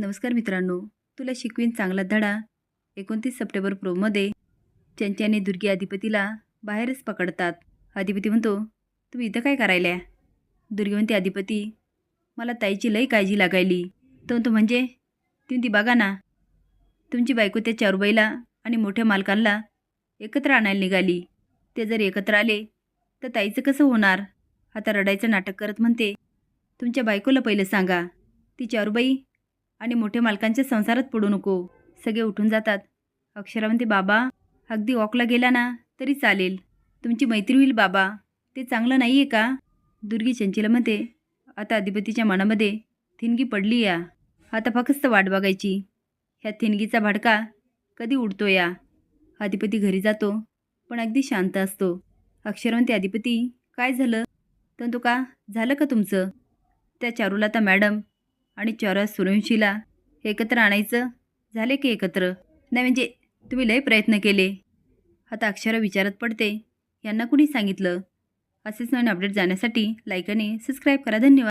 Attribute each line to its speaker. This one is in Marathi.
Speaker 1: नमस्कार मित्रांनो तुला शिकवीन चांगला धडा. एकोणतीस सप्टेंबर प्रोमध्ये चंची आणि दुर्गी अधिपतीला बाहेरच पकडतात. अधिपती म्हणतो तुम्ही इथं काय करायला दुर्गी म्हणते अधिपती मला ताईची लई काळजी लागायली. तो म्हणतो म्हणजे? तुम्ही ती बघा ना. तुमची बायको त्या चारुबाईला आणि मोठ्या मालकांना एकत्र आणायला निघाली. ते जर एकत्र आले तर ताईचं कसं होणार? आता रडायचं नाटक करत म्हणते तुमच्या बायकोला पहिलं सांगा. ती चारुबाई आणि मोठ्या मालकांच्या संसारात पडू नको. सगळे उठून जातात. अक्षरा म्हणते बाबा अगदी वॉकला गेला ना तरी चालेल. तुमची मैत्री होईल बाबा. ते चांगलं नाही आहे का? दुर्गी चंचीला म्हणते. आता अधिपतीच्या मनामध्ये थिनगी पडली या. आता फक्त वाट बघायची. ह्या थिनगीचा भडका कधी उडतो या? अधिपती घरी जातो पण अगदी शांत असतो. अक्षर म्हणते अधिपती काय झालं? तर तो का? झालं का तुमचं? त्या चारुलता मॅडम आणि चरस सुरुंशीला एकत्र आणायचं? झाले की एकत्र? नाही म्हणजे तुम्ही लय प्रयत्न केले. आता अक्षरा विचारत पडते. यांना कुणी सांगितलं? असेच नवीन अपडेट जाण्यासाठी लाईक आणि सबस्क्राईब करा. धन्यवाद.